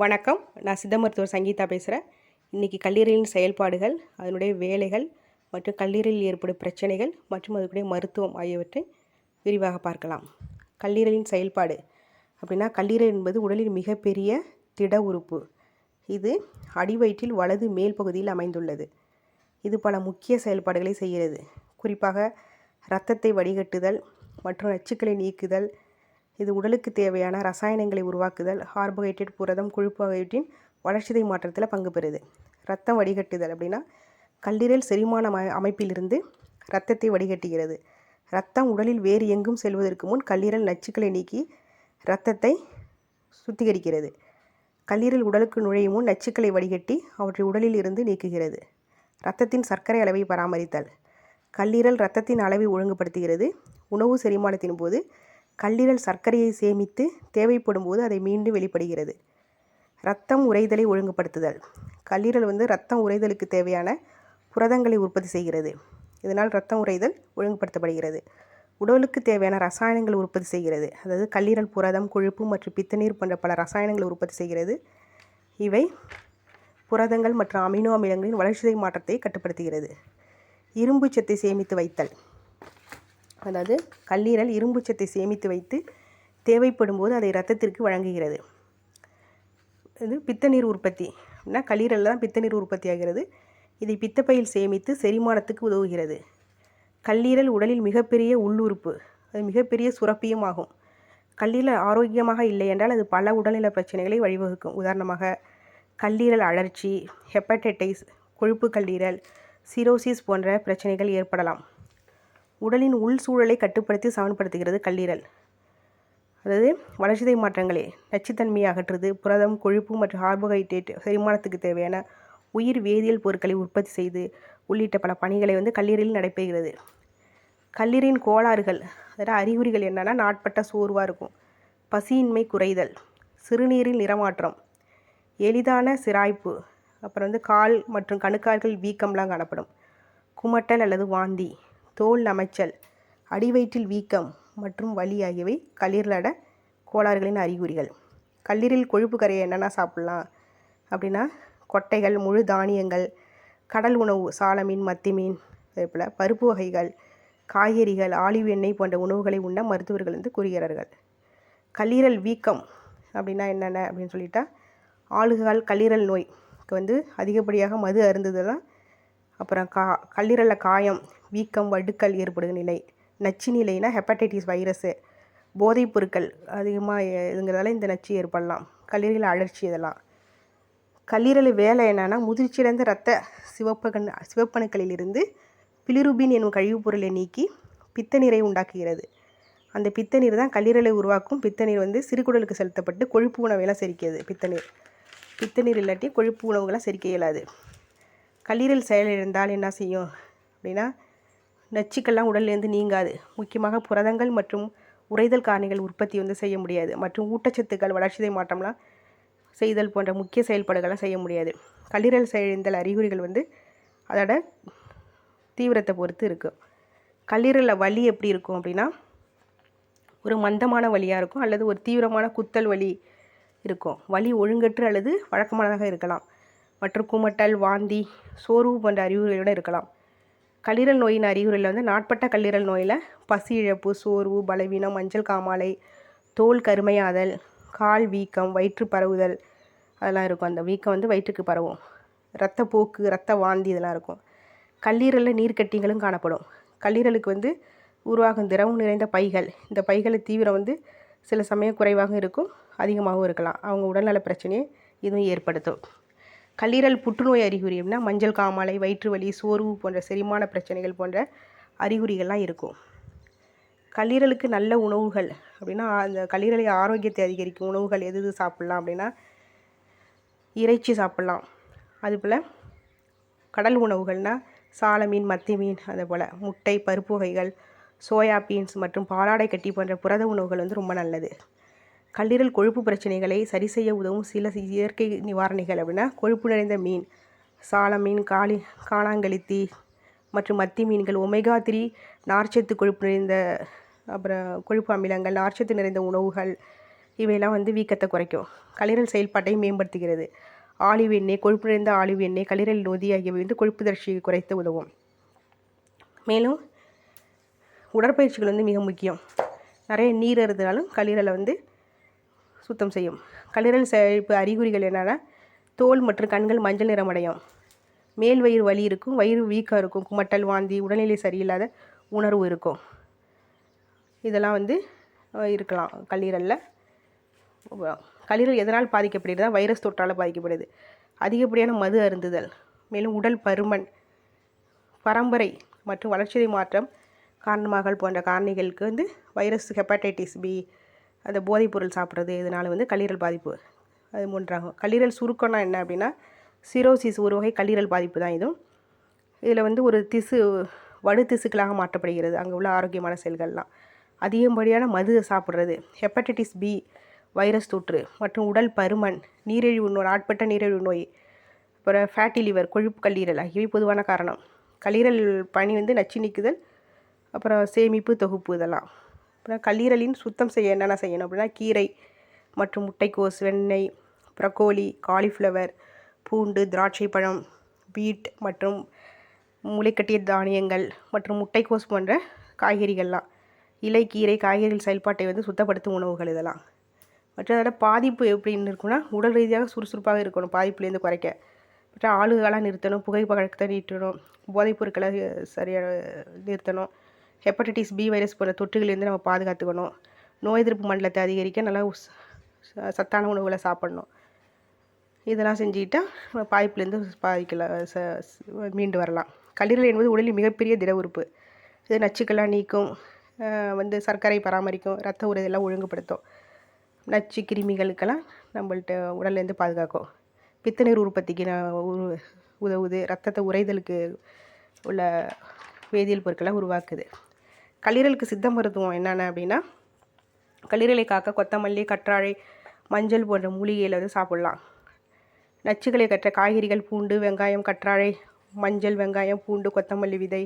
வணக்கம். நான் சித்த மருத்துவர் சங்கீதா பேசுகிறேன் இன்றைக்கி கல்லீரலின் செயல்பாடுகள் அதனுடைய வேலைகள் மற்றும் கல்லீரலில் ஏற்படும் பிரச்சனைகள் மற்றும் அதுக்குடைய மருத்துவம் ஆகியவற்றை விரிவாக பார்க்கலாம். கல்லீரலின் செயல்பாடு அப்படின்னா கல்லீரல் என்பது உடலின் மிகப்பெரிய திட உறுப்பு. இது அடிவயிற்றில் வலது மேல் பகுதியில் அமைந்துள்ளது. இது பல முக்கிய செயல்பாடுகளை செய்கிறது. குறிப்பாக இரத்தத்தை வடிகட்டுதல் மற்றும் நச்சுக்களை நீக்குதல் இது உடலுக்கு தேவையான ரசாயனங்களை உருவாக்குதல் கார்போஹைட்ரேட் புரதம் கொழுப்பு ஆகியவற்றின் வளர்ச்சிதை மாற்றத்தில் பங்கு பெறுது. ரத்தம் வடிகட்டுதல் அப்படின்னா கல்லீரல் செரிமான அமை அமைப்பிலிருந்து ரத்தத்தை வடிகட்டுகிறது. ரத்தம் உடலில் வேறு எங்கும் செல்வதற்கு முன் கல்லீரல் நச்சுக்களை நீக்கி ரத்தத்தை சுத்திகரிக்கிறது. கல்லீரல் உடலுக்கு நுழையும் முன் நச்சுக்களை வடிகட்டி அவற்றை உடலில் இருந்து நீக்குகிறது. இரத்தத்தின் சர்க்கரை அளவை பராமரித்தல். கல்லீரல் இரத்தத்தின் அளவை ஒழுங்குபடுத்துகிறது. உணவு செரிமானத்தின் போது கல்லீரல் சர்க்கரையை சேமித்து தேவைப்படும் போது அதை மீண்டும் வெளிப்படுகிறது. ரத்தம் உறைதலை ஒழுங்குபடுத்துதல். கல்லீரல் வந்து ரத்தம் உறைதலுக்கு தேவையான புரதங்களை உற்பத்தி செய்கிறது. இதனால் ரத்தம் உறைதல் ஒழுங்குபடுத்தப்படுகிறது. உடலுக்கு தேவையான ரசாயனங்கள் உற்பத்தி செய்கிறது. அதாவது கல்லீரல் புரதம் கொழுப்பு மற்றும் பித்தநீர் போன்ற பல ரசாயனங்களை உற்பத்தி செய்கிறது. இவை புரதங்கள் மற்றும் அமினோ அமிலங்களின் வளர்ச்சிதை மாற்றத்தை கட்டுப்படுத்துகிறது. இரும்பு சத்தை சேமித்து வைத்தல். அதாவது கல்லீரல் இரும்புச்சத்தை சேமித்து வைத்து தேவைப்படும் போது அதை ரத்தத்திற்கு வழங்குகிறது. இது பித்தநீர் உற்பத்தி. அப்படின்னா கல்லீரலில் தான் பித்தநீர் உற்பத்தி ஆகிறது. இதை பித்தப்பையில் சேமித்து செரிமானத்துக்கு உதவுகிறது. கல்லீரல் உடலில் மிகப்பெரிய உள்ளுறுப்பு. அது மிகப்பெரிய சுரப்பியும் ஆகும். கல்லீரல் ஆரோக்கியமாக இல்லை என்றால் அது பல உடல்நல பிரச்சனைகளை வழிவகுக்கும். உதாரணமாக கல்லீரல் அழற்சி ஹெப்படைட்டிஸ் கொழுப்பு கல்லீரல் சிரோசிஸ் போன்ற பிரச்சனைகள் ஏற்படலாம். உடலின் உள் சூழலை கட்டுப்படுத்தி சமன்படுத்துகிறது கல்லீரல். அதாவது வளர்ச்சிதை மாற்றங்களே. நச்சுத்தன்மையை அகற்றுது புரதம் கொழுப்பு மற்றும் கார்போஹைட்ரேட் செரிமானத்துக்கு தேவையான உயிர் வேதியியல் பொருட்களை உற்பத்தி செய்து உள்ளிட்ட பல பணிகளை வந்து கல்லீரலில் நடைபெறுகிறது. கல்லீரின் கோளாறுகள் அதாவது அறிகுறிகள் என்னென்னா நாட்பட்ட சோர்வாக இருக்கும். பசியின்மை குறைதல் சிறுநீரில் நிறமாற்றம் எளிதான சிராய்ப்பு அப்புறம் வந்து கால் மற்றும் கணுக்கால்கள் வீக்கம்லாம் காணப்படும். குமட்டல் அல்லது வாந்தி தோல் நமைச்சல் அடிவயிற்றில் வீக்கம் மற்றும் வலி ஆகியவை கல்லீரலட கோளாறுகளின் அறிகுறிகள். கல்லீரல் கொழுப்பு கரையை என்னென்ன சாப்பிட்லாம் அப்படின்னா கொட்டைகள் முழு தானியங்கள் கடல் உணவு சால மீன் மத்தி மீன் அதே போல் பருப்பு வகைகள் காய்கறிகள் ஆலிவ் எண்ணெய் போன்ற உணவுகளை உண்ண மருத்துவர்கள் வந்து கூறுகிறார்கள். கல்லீரல் வீக்கம் அப்படின்னா என்னென்ன அப்படின்னு சொல்லிட்டா ஆளுகால் கல்லீரல் நோய்க்கு வந்து அதிகப்படியாக மது அருந்துதல் அப்புறம் கா கல்லீரலில் காயம் வீக்கம் வடுக்கல் ஏற்படும் நிலை. நச்சு நிலைனா ஹெப்படைட்டிஸ் வைரஸு போதைப் பொருட்கள் அதிகமாக இதுங்கிறதால இந்த நச்சு ஏற்படலாம். கல்லீரல் அழற்சி இதெல்லாம். கல்லீரல் வேலை என்னென்னா முதிர்ச்சியடைந்த இரத்த சிவப்பகன் சிவப்பணுக்களிலிருந்து பிலிருபின் என்னும் கழிவுப் பொருளை நீக்கி பித்தநீரை உண்டாக்குகிறது. அந்த பித்த நீர் தான் கல்லீரலை உருவாக்கும். பித்த நீர் வந்து சிறுகுடலுக்கு செலுத்தப்பட்டு கொழுப்பு உணவையெல்லாம் செரிக்கிறது பித்தநீர். பித்தநீர் பித்த நீர் இல்லாட்டி கொழுப்பு உணவுகளாக செரிக்க இயலாது. கல்லீரல் செயலிழந்தால் என்ன செய்யும் அப்படின்னா நச்சுக்கள்லாம் உடல்லேருந்து நீங்காது. முக்கியமாக புரதங்கள் மற்றும் உறைதல் காரணிகள் உற்பத்தி வந்து செய்ய முடியாது. மற்றும் ஊட்டச்சத்துக்கள் வளர்ச்சிதை மாற்றம்லாம் செய்தல் போன்ற முக்கிய செயல்பாடுகள்லாம் செய்ய முடியாது. கல்லீரல் செயலிந்தல் அறிகுறிகள் வந்து அதோட தீவிரத்தை பொறுத்து இருக்கும் கல்லீரலில் வலி எப்படி இருக்கும் அப்படின்னா ஒரு மந்தமான வலியாக இருக்கும் அல்லது ஒரு தீவிரமான குத்தல் வலி இருக்கும். வலி ஒழுங்கற்று அல்லது வழக்கமானதாக இருக்கலாம். மற்றும் குமட்டல் வாந்தி சோர்வு போன்ற அறிகுறிகளுடன் இருக்கலாம். கல்லீரல் நோயின் அறிகுறியில் வந்து நாட்பட்ட கல்லீரல் நோயில் பசி இழப்பு சோர்வு பலவீனம் மஞ்சள் காமாலை தோல் கருமையாதல் கால் வீக்கம் வயிற்று பரவுதல் அதெல்லாம் இருக்கும். அந்த வீக்கம் வந்து வயிற்றுக்கு பரவும். இரத்தப்போக்கு ரத்த வாந்தி இதெல்லாம் இருக்கும். கல்லீரலில் நீர்க்கட்டிகளும் காணப்படும். கல்லீரலுக்கு வந்து உருவாகும் திரவம் நிறைந்த பைகள். இந்த பைகளை தீவிரம் வந்து சில சமயம் குறைவாக இருக்கும் அதிகமாகவும் இருக்கலாம். அவங்க உடல்நல பிரச்சனையை இதுவும் ஏற்படுத்தும். கல்லீரல் புற்றுநோய் அறிகுறி அப்படின்னா மஞ்சள் காமாலை வயிற்று வலி சோர்வு போன்ற செரிமான பிரச்சனைகள் போன்ற அறிகுறிகள்லாம் இருக்கும். கல்லீரலுக்கு நல்ல உணவுகள் அப்படின்னா அந்த கல்லீரலை ஆரோக்கியத்தை அதிகரிக்கும். உணவுகள் எது எது சாப்பிட்லாம் அப்படின்னா இறைச்சி சாப்பிட்லாம். அதுபோல் கடல் உணவுகள்னால் சால மீன் மத்தி மீன் அதே போல் முட்டை பருப்பு வகைகள் சோயா பீன்ஸ் மற்றும் பாலாடை கட்டி போன்ற புரத உணவுகள் வந்து ரொம்ப நல்லது. கல்லீரல் கொழுப்பு பிரச்சனைகளை சரி செய்ய உதவும் சில இயற்கை நிவாரணிகள் அப்படின்னா கொழுப்பு நிறைந்த மீன் சால மீன் காளி காணாங்கழுத்தி மற்றும் மத்தி மீன்கள் ஒமேகா த்ரீ நார்ச்சத்து கொழுப்பு நிறைந்த அப்புறம் கொழுப்பு அமிலங்கள் நார்ச்சத்து நிறைந்த உணவுகள் இவையெல்லாம் வந்து வீக்கத்தை குறைக்கும். கல்லீரல் செயல்பாட்டை மேம்படுத்துகிறது. ஆலிவ் எண்ணெய் கொழுப்பு நிறைந்த ஆலிவ் எண்ணெய் கல்லீரல் நொதி ஆகியவை வந்து கொழுப்பு தர்ச்சியை குறைத்து உதவும். மேலும் உடற்பயிற்சிகள் வந்து மிக முக்கியம். நிறைய நீர் இருந்தனாலும் கல்லீரலை வந்து சுத்தம் செய்யும். கல்லீரல் செழிப்பு அறிகுறிகள் என்னென்னா தோல் மற்றும் கண்கள் மஞ்சள் நிறமடையும். மேல் வயிறு வலி இருக்கும் வயிறு வீக்காக இருக்கும் குமட்டல் வாந்தி உடல்நிலை சரியில்லாத உணர்வு இருக்கும். இதெல்லாம் வந்து இருக்கலாம் கல்லீரலில். கல்லீரல் எதனால் பாதிக்கப்படுகிறதா வைரஸ் தொற்றால் பாதிக்கப்படுது. அதிகப்படியான மது அருந்துதல் மேலும் உடல் பருமன் பரம்பரை மற்றும் வளர்ச்சிதை மாற்றம் காரணமாக போன்ற காரணிகளுக்கு வந்து வைரஸ் ஹெப்படைட்டிஸ் பி அந்த போதைப்பொருள் சாப்பிட்றது இதனால் வந்து கல்லீரல் பாதிப்பு. அது மூன்றாகும். கல்லீரல் சுருக்கம்னா என்ன அப்படின்னா சிரோசிஸ் ஒரு வகை கல்லீரல் பாதிப்பு தான் இதுவும் இதில் வந்து ஒரு திசு வடு திசுக்களாக மாற்றப்படுகிறது. அங்கே உள்ள ஆரோக்கியமான செல்கள்லாம். அதிகப்படியான மது சாப்பிட்றது ஹெப்படைட்டிஸ் பி வைரஸ் தொற்று மற்றும் உடல் பருமன் நீரிழிவு நோய் ஆட்பட்ட நீரிழிவு நோய் அப்புறம் ஃபேட்டி லிவர் கொழுப்பு கல்லீரல் ஆகியவை பொதுவான காரணம். கல்லீரல் பனி வந்து நச்சு நீக்குதல் அப்புறம் சேமிப்பு தொகுப்பு இதெல்லாம். அப்புறம் கல்லீரலின் சுத்தம் செய்ய என்னென்ன செய்யணும் அப்படின்னா கீரை மற்றும் முட்டைக்கோஸ் வெண்ணெய் ப்ரக்கோலி காலிஃப்ளவர் பூண்டு திராட்சை பழம் பீட் மற்றும் முளைக்கட்டிய தானியங்கள் மற்றும் முட்டைக்கோஸ் போன்ற காய்கறிகள்லாம். இலை கீரை காய்கறிகள் செயல்பாட்டை வந்து சுத்தப்படுத்தும் உணவுகள் இதெல்லாம். மற்றும் அதோட பாதிப்பு எப்படின்னு இருக்குன்னா உடல் ரீதியாக சுறுசுறுப்பாக இருக்கணும் பாதிப்புலேருந்து குறைக்க. மற்ற ஆளுகளாக நிறுத்தணும் புகைப்பழக்கத்தை நிறுத்தணும் போதைப் பொருட்களை சரியாக நிறுத்தணும். ஹெப்படைட்டிஸ் பி வைரஸ் போன்ற தொற்றுகளிலிருந்து நம்ம பாதுகாத்துக்கணும். நோய் எதிர்ப்பு மண்டலத்தை அதிகரிக்க நல்லா சத்தான உணவுகளை சாப்பிடணும். இதெல்லாம் செஞ்சுக்கிட்டால் நம்ம பாய்ப்புலேருந்து பாதிக்கலாம் ச மீண்டு வரலாம். கல்லீரல் என்பது உடலில் மிகப்பெரிய திட உறுப்பு. இது நச்சுக்கெல்லாம் நீக்கும் வந்து சர்க்கரை பராமரிக்கும் ரத்த உரையெல்லாம் ஒழுங்குபடுத்தும். நச்சு கிருமிகளுக்கெல்லாம் நம்மள்ட்ட உடல்லேருந்து பாதுகாக்கும். பித்தநீர் உற்பத்திக்கு நான் உதவுது. ரத்தத்தை உறைதலுக்கு உள்ள வேதியியல் பொருட்களை உருவாக்குது. கல்லீரலுக்கு சித்த மருத்துவம் என்னென்ன அப்படின்னா கல்லீரலை காக்க கொத்தமல்லி கற்றாழை மஞ்சள் போன்ற மூலிகையில் வந்து சாப்பிட்லாம். நச்சுகளை கற்ற காய்கறிகள் பூண்டு வெங்காயம் கற்றாழை மஞ்சள் வெங்காயம் பூண்டு கொத்தமல்லி விதை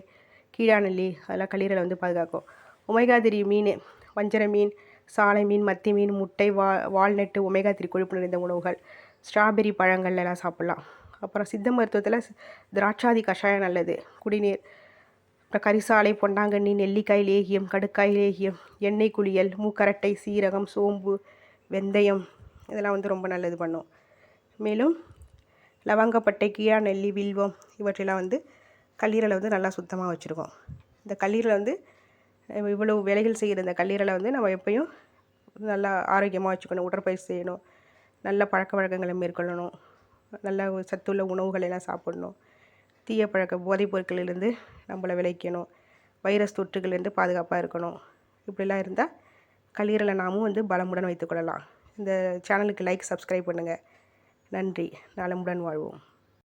கீழாநெல்லி அதெல்லாம் கல்லீரலை வந்து பாதுகாக்கும். உமைகாதிரி மீன் வஞ்சர மீன் சாலை மீன் மத்தி மீன் முட்டை வா வால்நட்டு ஒமேகா த்ரீ கொழுப்பு நிறைந்த உணவுகள் ஸ்ட்ராபெரி பழங்கள் எல்லாம் சாப்பிட்லாம். அப்புறம் சித்த மருத்துவத்தில் திராட்சாதி கஷாயம் நல்லது. குடிநீர் அப்புறம் கரிசாலை பொன்னாங்கண்ணி நெல்லிக்காய் லேகியம் கடுக்காய் லேகியம் எண்ணெய் குளியல் மூக்கரட்டை சீரகம் சோம்பு வெந்தயம் இதெல்லாம் வந்து ரொம்ப நல்லது பண்ணும். மேலும் லவங்கப்பட்டை கீழா நெல்லி வில்வம் இவற்றெல்லாம் வந்து கல்லீரலை வந்து நல்லா சுத்தமாக வச்சுருக்கோம். இந்த கல்லீரலை வந்து இவ்வளோ வேலைகள் செய்கிற இந்த கல்லீரலை வந்து நம்ம எப்பயும் நல்லா ஆரோக்கியமாக வச்சுக்கணும் உடற்பயிற்சி செய்யணும் நல்ல பழக்க வழக்கங்களை மேற்கொள்ளணும் நல்ல சத்துள்ள உணவுகளை எல்லாம் சாப்பிடணும். தீய பழக்க போதைப் பொருட்களிலிருந்து நம்மளை விளைக்கணும். வைரஸ் தொற்றுகள்லேருந்து பாதுகாப்பாக இருக்கணும். இப்படிலாம் இருந்தால் கல்லீரலை நாமும் வந்து பலமுடன் வைத்துக்கொள்ளலாம் இந்த சேனலுக்கு லைக் சப்ஸ்கிரைப் பண்ணுங்கள் நன்றி. நலமுடன் வாழ்வோம்.